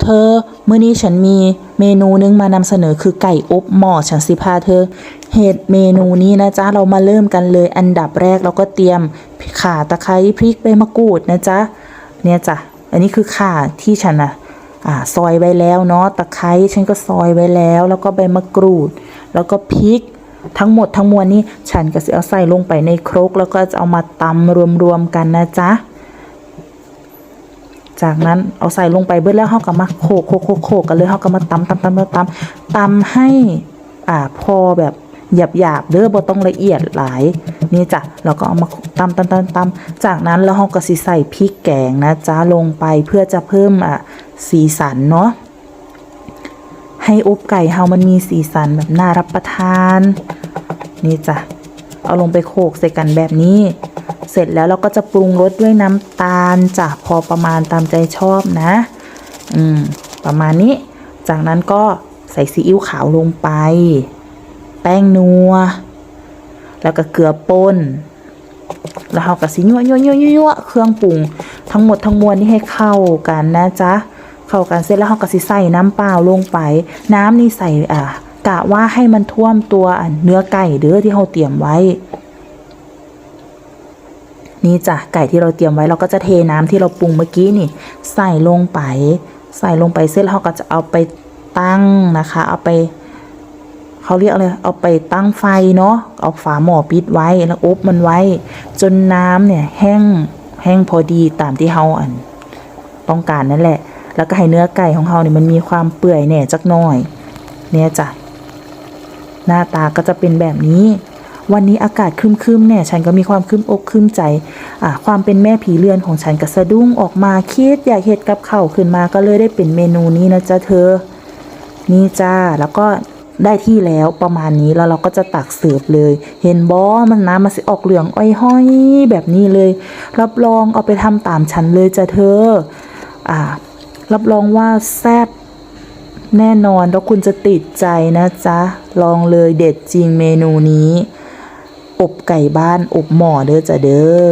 เธอมื้อนี้ฉันมีเมนูนึงมานำเสนอคือไก่อบหม้อฉันสิพาเธอเหตุเมนูนี้นะจ๊ะเรามาเริ่มกันเลยอันดับแรกเราก็เตรียมข่าตะไคร้พริกใบมะกรูดนะจ๊ะเนี่ยจ้ะอันนี้คือข่าที่ฉันอะอ่าซอยไว้แล้วเนาะตะไคร้ฉันก็ซอยไว้แล้ว แล้วก็ใบมะกรูด แล้วก็พริกทั้งหมดทั้งมวลนี้ฉันก็จะเอาใส่ลงไปในครก แล้วก็จะเอามาตำรวมๆกันนะจ๊ะ จากนั้นเอาใส่ลงไปเบิดแล้วเฮาก็มาโขกโขกโขกโขกกันเลยเฮาก็มาตำตำตำตำตำตำให้อ่าพอแบบหยาบหยาบเด้อบ่ต้องละเอียดหลายนี่จ้ะเราก็เอามาตำตำตำตำจากนั้นแล้วเฮาก็สิใส่พริกแกงนะจ๊ะลงไปเพื่อจะเพิ่มอะสีสันเนาะให้อบไก่เฮามันมีสีสันแบบน่ารับประทาน นี่จ้ะเอาลงไปโขกใส่กันแบบนี้ เสร็จแล้วเราก็จะปรุงรสด้วยน้ำตาลจ้ะพอประมาณตามใจชอบนะ อืม ประมาณนี้ จากนั้นก็ใส่ซีอิ๊วขาวลงไป แป้งนัว แล้วก็เกลือป่นแล้วเราก็สิยั่วยั่วยั่วยั่วเครื่องปรุง ทั้งหมดทั้งมวลนี่ให้เข้ากันนะจ๊ะเข้ากันเสร็จแล้วเราก็สิใส่น้ำเปล่าลงไป น้ำนี่ใส่อ่ากะว่าให้มันท่วมตัวเนื้อไก่เด้อที่เราเตรียมไว้ นี่จ้ะไก่ที่เราเตรียมไว้เราก็จะเทน้ำที่เราปรุงเมื่อกี้นี่ ใส่ลงไป ใส่ลงไปเสร็จแล้วเราก็จะเอาไปตั้งนะคะ เอาไปเขาเรียกอะไรเอาไปตั้งไฟเนาะเอาฝาหม้อปิดไว้แล้วอบมันไว้ จนน้ำเนี่ยแห้งแห้งพอดีตามที่เฮาอันต้องการนั่นแหละ แล้วก็ให้เนื้อไก่ของเฮาเนี่ยมันมีความเปื่อยแหน่จักหน่อย เนี่ยจ้ะหน้าตาก็จะเป็นแบบนี้ วันนี้อากาศครึมๆเนี่ย ฉันก็มีความครึมอกครึมใจ อะความเป็นแม่ผีเรือนของฉันก็สะดุ้งออกมาคิดอยากเห็ดกับเข้าขึ้นมาก็เลยได้เป็นเมนูนี้นะจ๊ะเธอ นี่จ้า แล้วก็ได้ที่แล้วประมาณนี้แล้วเราก็จะตักเสิร์ฟเลย เห็นบอมันน้ำมันสิออกเหลืองอ้อยห้อยแบบนี้เลย รับรองเอาไปทำตามฉันเลยจ้ะเธอ อ่า รับรองว่าแซ่บแน่นอนแล้วคุณจะติดใจนะจ๊ะ ลองเลยเด็ดจริงเมนูนี้ อบไก่บ้านอบหม้อเด้อจ้ะเด้อ